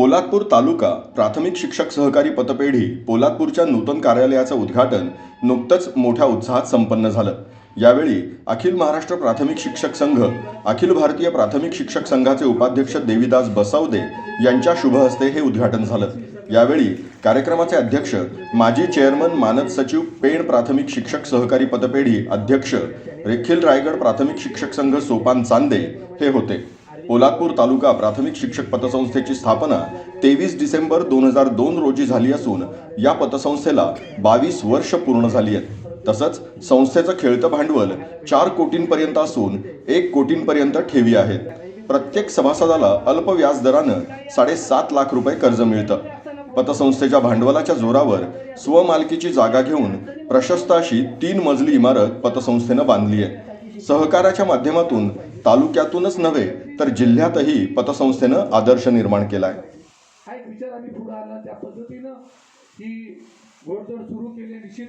पोलादपूर तालुका प्राथमिक शिक्षक सहकारी पतपेढी पोलादपूरच्या नूतन कार्यालयाचं उद्घाटन नुकतंच मोठ्या उत्साहात संपन्न झालं. यावेळी अखिल महाराष्ट्र प्राथमिक शिक्षक संघ अखिल भारतीय प्राथमिक शिक्षक संघाचे उपाध्यक्ष देवीदास बसावदे यांच्या शुभहस्ते हे उद्घाटन झालं. यावेळी कार्यक्रमाचे अध्यक्ष माजी चेअरमन मानद सचिव पेण प्राथमिक शिक्षक सहकारी पतपेढी अध्यक्ष रेखिल रायगड प्राथमिक शिक्षक संघ सोपान चांदे हे होते. पोलादपूर तालुका प्राथमिक शिक्षक पतसंस्थेची स्थापना तेवीस डिसेंबर दोन हजार दोन रोजी झाली असून या पतसंस्थेला बावीस वर्ष पूर्ण झाली आहेत. तसंच संस्थेचं खेळतं भांडवल चार कोटींपर्यंत असून एक कोटींपर्यंत ठेवी आहेत. प्रत्येक सभासदाला अल्प व्याजदरानं साडेसात लाख रुपये कर्ज मिळतं. पतसंस्थेच्या भांडवलाच्या जोरावर स्वमालकीची जागा घेऊन प्रशस्त अशी तीन मजली इमारत पतसंस्थेनं बांधली आहे. सहकाराच्या माध्यमातून तालुक्यातूनच नव्हे तर जिल्ह्यातही पतसंस्थेनं आदर्श निर्माण केलाय. हा एक विचार आम्ही पुढे आणला त्या पद्धतीनं ही घोडदौड सुरू केली निश्चित